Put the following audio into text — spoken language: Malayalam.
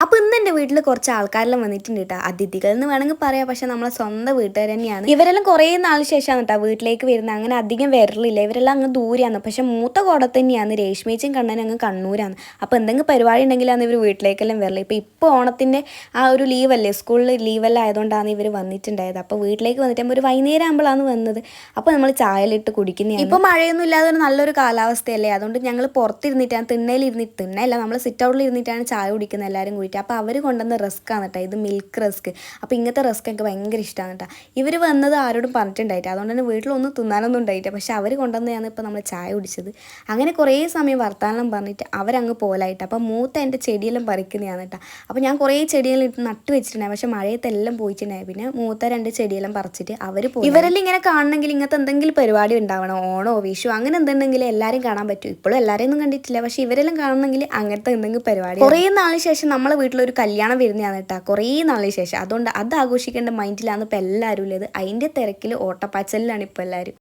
അപ്പൊ ഇന്ന് എന്റെ വീട്ടിൽ കുറച്ച് ആൾക്കാരെല്ലാം വന്നിട്ടുണ്ട് കേട്ടോ അതിഥികൾ എന്ന് വേണമെങ്കിൽ പറയാം. പക്ഷെ നമ്മളെ സ്വന്തം വീട്ടുകാർ തന്നെയാണ്. ഇവരെല്ലാം കുറേ നാൾ ശേഷമാണ് കേട്ടോ വീട്ടിലേക്ക് വരുന്നത്. അങ്ങനെ അധികം വരലില്ല. ഇവരെല്ലാം അങ്ങ് ദൂരെയാണ്. പക്ഷെ മൂത്ത കോട തന്നെയാണ്. രേഷ്മേച്ചും കണ്ണനും അങ്ങ് കണ്ണൂരാണ്. അപ്പൊ എന്തെങ്കിലും പരിപാടി ഉണ്ടെങ്കിലാണ് ഇവർ വീട്ടിലേക്കെല്ലാം വരൽ. ഇപ്പൊ ഇപ്പൊ ഓണത്തിന്റെ ആ ഒരു ലീവല്ലേ സ്കൂളിൽ ലീവെല്ലാം ആയതുകൊണ്ടാണ് ഇവർ വന്നിട്ടുണ്ടായത്. അപ്പൊ വീട്ടിലേക്ക് വന്നിട്ട് ഒരു വൈകുന്നേരം ആകുമ്പോഴാണ് വന്നത്. അപ്പൊ നമ്മൾ ചായലിട്ട് കുടിക്കുന്നതാണ്. ഇപ്പൊ മഴയൊന്നും ഇല്ലാതെ ഒരു നല്ലൊരു കാലാവസ്ഥയല്ലേ? അതുകൊണ്ട് ഞങ്ങൾ പുറത്തിരുന്നിട്ടാണ് തിണ്ണയിൽ ഇരുന്നിട്ട് തിണ്ണയല്ല നമ്മൾ സിറ്റ് ഔട്ടിൽ ഇരുന്നിട്ടാണ് ചായ കുടിക്കുന്നത് എല്ലാവരും കൂടിയിട്ട് അപ്പോൾ അവർ കൊണ്ടുവന്ന റസ്ക് ആണ് കേട്ടോ ഇത് മിൽക്ക് റിസ്ക് അപ്പോൾ ഇങ്ങനത്തെ റിസ്ക് എനിക്ക് ഭയങ്കര ഇഷ്ടമാണ് കേട്ടോ ഇവർ വന്നത് ആരോടും പറഞ്ഞിട്ടുണ്ടായിട്ട് അതുകൊണ്ട് തന്നെ വീട്ടിലൊന്നും തിന്നാനൊന്നും ഉണ്ടായിട്ട് പക്ഷേ അവർ കൊണ്ടുവന്നതാണ് ഇപ്പോൾ നമ്മൾ ചായ കുടിച്ചത്. അങ്ങനെ കുറേ സമയം വർത്താനം പറഞ്ഞിട്ട് അവരങ്ങ് പോലായിട്ട്. അപ്പോൾ മൂത്ത എന്റെ ചെടിയെല്ലാം പറിക്കുന്നതാണ് കേട്ടോ അപ്പോൾ ഞാൻ കുറേ ചെടികളിൽ ഇട്ട് നട്ട് വെച്ചിട്ടുണ്ടായി പക്ഷേ മഴയത്തെല്ലാം പോയിട്ടുണ്ടായി പിന്നെ മൂത്ത രണ്ട് ചെടിയെല്ലാം പറിച്ചിട്ട് അവർ പോയി. ഇവരെല്ലാം ഇങ്ങനെ കാണണമെങ്കിൽ ഇങ്ങനത്തെ എന്തെങ്കിലും പരിപാടി ഉണ്ടാവണം. ഓണോ വിഷു അങ്ങനെ എന്തുണ്ടെങ്കിലും എല്ലാവരും കാണാൻ പറ്റും. ഇപ്പോഴും എല്ലാവരെയും ഒന്നും കണ്ടിട്ടില്ല. പക്ഷേ ഇവരെല്ലാം കാണണമെങ്കിൽ അങ്ങനത്തെ എന്തെങ്കിലും പരിപാടി കുറേ നാളിന് ശേഷം നമ്മളെ വീട്ടിലൊരു കല്യാണം വരുന്നതാണ് കേട്ടോ കുറേ നാളിന് ശേഷം. അതുകൊണ്ട് അത് ആഘോഷിക്കേണ്ട മൈൻഡിലാണ് ഇപ്പോൾ എല്ലാവരും ഉള്ളത്. അതിന്റെ തിരക്കിൽ ഓട്ടപ്പാച്ചലിലാണ് ഇപ്പോൾ എല്ലാവരും.